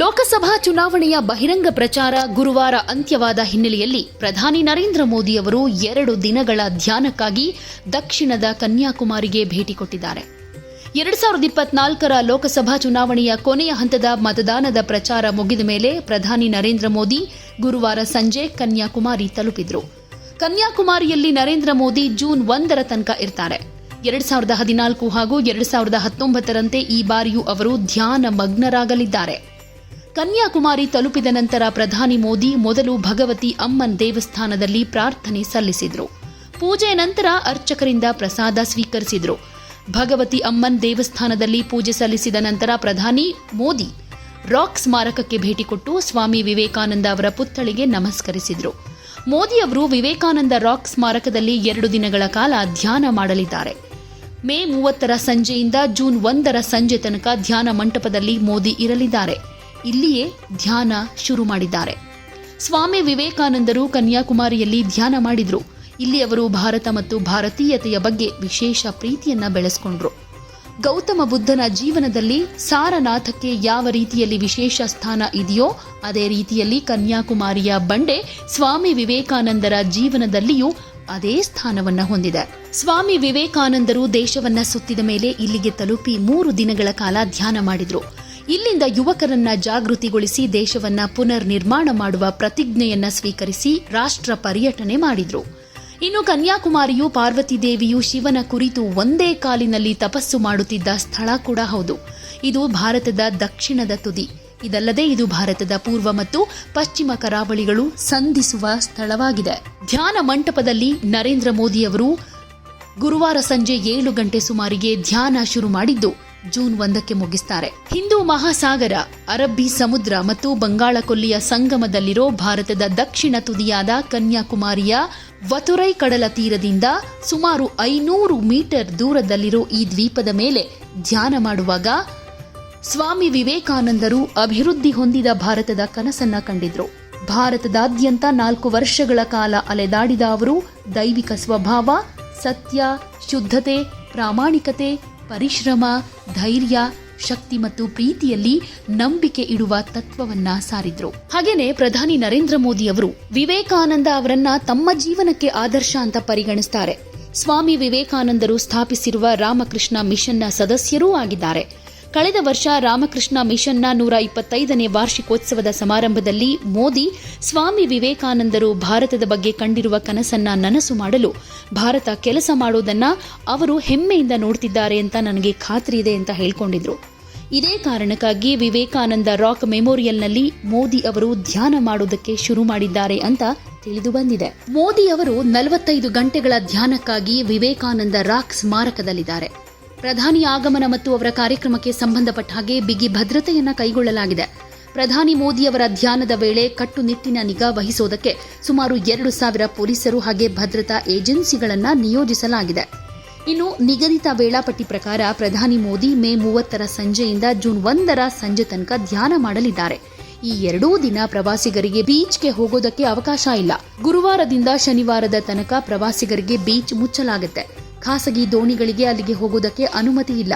ಲೋಕಸಭಾ ಚುನಾವಣೆಯ ಬಹಿರಂಗ ಪ್ರಚಾರ ಗುರುವಾರ ಅಂತ್ಯವಾದ ಹಿನ್ನೆಲೆಯಲ್ಲಿ ಪ್ರಧಾನಿ ನರೇಂದ್ರ ಮೋದಿ ಅವರು ಎರಡು ದಿನಗಳ ಧ್ಯಾನಕ್ಕಾಗಿ ದಕ್ಷಿಣದ ಕನ್ಯಾಕುಮಾರಿಗೆ ಭೇಟಿ ಕೊಟ್ಟಿದ್ದಾರೆ. ಎರಡ್ ಸಾವಿರದ ಇಪ್ಪತ್ನಾಲ್ಕರ ಲೋಕಸಭಾ ಚುನಾವಣೆಯ ಕೊನೆಯ ಹಂತದ ಮತದಾನದ ಪ್ರಚಾರ ಮುಗಿದ ಮೇಲೆ ಪ್ರಧಾನಿ ನರೇಂದ್ರ ಮೋದಿ ಗುರುವಾರ ಸಂಜೆ ಕನ್ಯಾಕುಮಾರಿ ತಲುಪಿದ್ರು. ಕನ್ಯಾಕುಮಾರಿಯಲ್ಲಿ ನರೇಂದ್ರ ಮೋದಿ ಜೂನ್ ಒಂದರ ತನಕ ಇರ್ತಾರೆ. ಎರಡ್ ಸಾವಿರದ ಹದಿನಾಲ್ಕು ಹಾಗೂ ಎರಡ್ ಸಾವಿರದ ಹತ್ತೊಂಬತ್ತರಂತೆ ಈ ಬಾರಿಯೂ ಅವರು ಧ್ಯಾನ ಮಗ್ನರಾಗಲಿದ್ದಾರೆ ಕನ್ಯಾಕುಮಾರಿ ತಲುಪಿದ ನಂತರ ಪ್ರಧಾನಿ ಮೋದಿ ಮೊದಲು ಭಗವತಿ ಅಮ್ಮನ್ ದೇವಸ್ಥಾನದಲ್ಲಿ ಪ್ರಾರ್ಥನೆ ಸಲ್ಲಿಸಿದ್ರು. ಪೂಜೆ ನಂತರ ಅರ್ಚಕರಿಂದ ಪ್ರಸಾದ ಸ್ವೀಕರಿಸಿದ್ರು. ಭಗವತಿ ಅಮ್ಮನ್ ದೇವಸ್ಥಾನದಲ್ಲಿ ಪೂಜೆ ಸಲ್ಲಿಸಿದ ನಂತರ ಪ್ರಧಾನಿ ಮೋದಿ ರಾಕ್ ಸ್ಮಾರಕಕ್ಕೆ ಭೇಟಿ ಕೊಟ್ಟು ಸ್ವಾಮಿ ವಿವೇಕಾನಂದ ಅವರ ಪುತ್ಥಳಿಗೆ ನಮಸ್ಕರಿಸಿದ್ರು. ಮೋದಿ ಅವರು ವಿವೇಕಾನಂದ ರಾಕ್ ಸ್ಮಾರಕದಲ್ಲಿ ಎರಡು ದಿನಗಳ ಕಾಲ ಧ್ಯಾನ ಮಾಡಲಿದ್ದಾರೆ. ಮೇ ಮೂವತ್ತರ ಸಂಜೆಯಿಂದ ಜೂನ್ ಒಂದರ ಸಂಜೆ ತನಕ ಧ್ಯಾನ ಮಂಟಪದಲ್ಲಿ ಮೋದಿ ಇರಲಿದ್ದಾರೆ. ಇಲ್ಲಿಯೇ ಧ್ಯಾನ ಶುರು ಮಾಡಿದ್ದಾರೆ. ಸ್ವಾಮಿ ವಿವೇಕಾನಂದರು ಕನ್ಯಾಕುಮಾರಿಯಲ್ಲಿ ಧ್ಯಾನ ಮಾಡಿದ್ರು. ಇಲ್ಲಿ ಅವರು ಭಾರತ ಮತ್ತು ಭಾರತೀಯತೆಯ ಬಗ್ಗೆ ವಿಶೇಷ ಪ್ರೀತಿಯನ್ನ ಬೆಳೆಸ್ಕೊಂಡ್ರು. ಗೌತಮ ಬುದ್ಧನ ಜೀವನದಲ್ಲಿ ಸಾರನಾಥಕ್ಕೆ ಯಾವ ರೀತಿಯಲ್ಲಿ ವಿಶೇಷ ಸ್ಥಾನ ಇದೆಯೋ ಅದೇ ರೀತಿಯಲ್ಲಿ ಕನ್ಯಾಕುಮಾರಿಯ ಬಂಡೆ ಸ್ವಾಮಿ ವಿವೇಕಾನಂದರ ಜೀವನದಲ್ಲಿಯೂ ಅದೇ ಸ್ಥಾನವನ್ನ ಹೊಂದಿದೆ. ಸ್ವಾಮಿ ವಿವೇಕಾನಂದರು ದೇಶವನ್ನ ಸುತ್ತಿದ ಮೇಲೆ ಇಲ್ಲಿಗೆ ತಲುಪಿ ಮೂರು ದಿನಗಳ ಕಾಲ ಧ್ಯಾನ ಮಾಡಿದ್ರು. ಇಲ್ಲಿಂದ ಯುವಕರನ್ನ ಜಾಗೃತಿಗೊಳಿಸಿ ದೇಶವನ್ನ ಪುನರ್ ನಿರ್ಮಾಣ ಮಾಡುವ ಪ್ರತಿಜ್ಞೆಯನ್ನ ಸ್ವೀಕರಿಸಿ ರಾಷ್ಟ್ರ ಪರ್ಯಟನೆ ಮಾಡಿದ್ರು. ಇನ್ನು ಕನ್ಯಾಕುಮಾರಿಯು ಪಾರ್ವತಿ ದೇವಿಯು ಶಿವನ ಕುರಿತು ಒಂದೇ ಕಾಲಿನಲ್ಲಿ ತಪಸ್ಸು ಮಾಡುತ್ತಿದ್ದ ಸ್ಥಳ ಕೂಡ ಹೌದು. ಇದು ಭಾರತದ ದಕ್ಷಿಣದ ತುದಿ. ಇದಲ್ಲದೆ ಇದು ಭಾರತದ ಪೂರ್ವ ಮತ್ತು ಪಶ್ಚಿಮ ಕರಾವಳಿಗಳು ಸಂಧಿಸುವ ಸ್ಥಳವಾಗಿದೆ. ಧ್ಯಾನ ಮಂಟಪದಲ್ಲಿ ನರೇಂದ್ರ ಮೋದಿಯವರು ಗುರುವಾರ ಸಂಜೆ ಏಳು ಗಂಟೆ ಸುಮಾರಿಗೆ ಧ್ಯಾನ ಶುರು ಮಾಡಿದ್ದು. ಜೂನ್ ಒಂದಕ್ಕೆ ಮುಗಿಸ್ತಾರೆ. ಹಿಂದೂ ಮಹಾಸಾಗರ, ಅರಬ್ಬಿ ಸಮುದ್ರ ಮತ್ತು ಬಂಗಾಳ ಕೊಲ್ಲಿಯ ಸಂಗಮದಲ್ಲಿರೋ ಭಾರತದ ದಕ್ಷಿಣ ತುದಿಯಾದ ಕನ್ಯಾಕುಮಾರಿಯ ವತುರೈ ಕಡಲ ತೀರದಿಂದ ಸುಮಾರು ಐನೂರು ಮೀಟರ್ ದೂರದಲ್ಲಿರೋ ಈ ದ್ವೀಪದ ಮೇಲೆ ಧ್ಯಾನ ಮಾಡುವಾಗ ಸ್ವಾಮಿ ವಿವೇಕಾನಂದರು ಅಭಿವೃದ್ಧಿ ಹೊಂದಿದ ಭಾರತದ ಕನಸನ್ನ ಕಂಡಿದ್ರು. ಭಾರತದಾದ್ಯಂತ ನಾಲ್ಕು ವರ್ಷಗಳ ಕಾಲ ಅಲೆದಾಡಿದ ಅವರು ದೈವಿಕ ಸ್ವಭಾವ, ಸತ್ಯ, ಶುದ್ಧತೆ, ಪ್ರಾಮಾಣಿಕತೆ ಪರಿಶ್ರಮ, ಧೈರ್ಯ, ಶಕ್ತಿ ಮತ್ತು ಪ್ರೀತಿಯಲ್ಲಿ ನಂಬಿಕೆ ಇಡುವ ತತ್ವವನ್ನ ಸಾರಿದ್ರು. ಹಾಗೇನೆ ಪ್ರಧಾನಿ ನರೇಂದ್ರ ಮೋದಿ ಅವರು ವಿವೇಕಾನಂದ ಅವರನ್ನ ತಮ್ಮ ಜೀವನಕ್ಕೆ ಆದರ್ಶ ಅಂತ ಪರಿಗಣಿಸ್ತಾರೆ. ಸ್ವಾಮಿ ವಿವೇಕಾನಂದರು ಸ್ಥಾಪಿಸಿರುವ ರಾಮಕೃಷ್ಣ ಮಿಷನ್ನ ಸದಸ್ಯರೂ ಆಗಿದ್ದಾರೆ. ಕಳೆದ ವರ್ಷ ರಾಮಕೃಷ್ಣ ಮಿಷನ್ನ ನೂರ ಇಪ್ಪತ್ತೈದನೇ ವಾರ್ಷಿಕೋತ್ಸವದ ಸಮಾರಂಭದಲ್ಲಿ ಮೋದಿ, ಸ್ವಾಮಿ ವಿವೇಕಾನಂದರು ಭಾರತದ ಬಗ್ಗೆ ಕಂಡಿರುವ ಕನಸನ್ನ ನನಸು ಮಾಡಲು ಭಾರತ ಕೆಲಸ ಮಾಡೋದನ್ನ ಅವರು ಹೆಮ್ಮೆಯಿಂದ ನೋಡ್ತಿದ್ದಾರೆ ಅಂತ ನನಗೆ ಖಾತ್ರಿ ಇದೆ ಅಂತ ಹೇಳ್ಕೊಂಡಿದ್ರು. ಇದೇ ಕಾರಣಕ್ಕಾಗಿ ವಿವೇಕಾನಂದ ರಾಕ್ ಮೆಮೋರಿಯಲ್ನಲ್ಲಿ ಮೋದಿ ಅವರು ಧ್ಯಾನ ಮಾಡೋದಕ್ಕೆ ಶುರು ಮಾಡಿದ್ದಾರೆ ಅಂತ ತಿಳಿದು ಬಂದಿದೆ. ಮೋದಿ ಅವರು ನಲವತ್ತೈದು ಗಂಟೆಗಳ ಧ್ಯಾನಕ್ಕಾಗಿ ವಿವೇಕಾನಂದ ರಾಕ್ ಸ್ಮಾರಕದಲ್ಲಿದ್ದಾರೆ. ಪ್ರಧಾನಿ ಆಗಮನ ಮತ್ತು ಅವರ ಕಾರ್ಯಕ್ರಮಕ್ಕೆ ಸಂಬಂಧಪಟ್ಟ ಹಾಗೆ ಬಿಗಿ ಭದ್ರತೆಯನ್ನ ಕೈಗೊಳ್ಳಲಾಗಿದೆ. ಪ್ರಧಾನಿ ಮೋದಿಯವರ ಧ್ಯಾನದ ವೇಳೆ ಕಟ್ಟುನಿಟ್ಟಿನ ನಿಗಾ ವಹಿಸೋದಕ್ಕೆ ಸುಮಾರು ಎರಡು ಸಾವಿರ ಪೊಲೀಸರು ಹಾಗೆ ಭದ್ರತಾ ಏಜೆನ್ಸಿಗಳನ್ನ ನಿಯೋಜಿಸಲಾಗಿದೆ. ಇನ್ನು ನಿಗದಿತ ವೇಳಾಪಟ್ಟಿ ಪ್ರಕಾರ ಪ್ರಧಾನಿ ಮೋದಿ ಮೇ ಮೂವತ್ತರ ಸಂಜೆಯಿಂದ ಜೂನ್ ಒಂದರ ಸಂಜೆ ತನಕ ಧ್ಯಾನ ಮಾಡಲಿದ್ದಾರೆ. ಈ ಎರಡೂ ದಿನ ಪ್ರವಾಸಿಗರಿಗೆ ಬೀಚ್ಗೆ ಹೋಗೋದಕ್ಕೆ ಅವಕಾಶ ಇಲ್ಲ. ಗುರುವಾರದಿಂದ ಶನಿವಾರದ ತನಕ ಪ್ರವಾಸಿಗರಿಗೆ ಬೀಚ್ ಮುಚ್ಚಲಾಗುತ್ತೆ. ಖಾಸಗಿ ದೋಣಿಗಳಿಗೆ ಅಲ್ಲಿಗೆ ಹೋಗುವುದಕ್ಕೆ ಅನುಮತಿ ಇಲ್ಲ.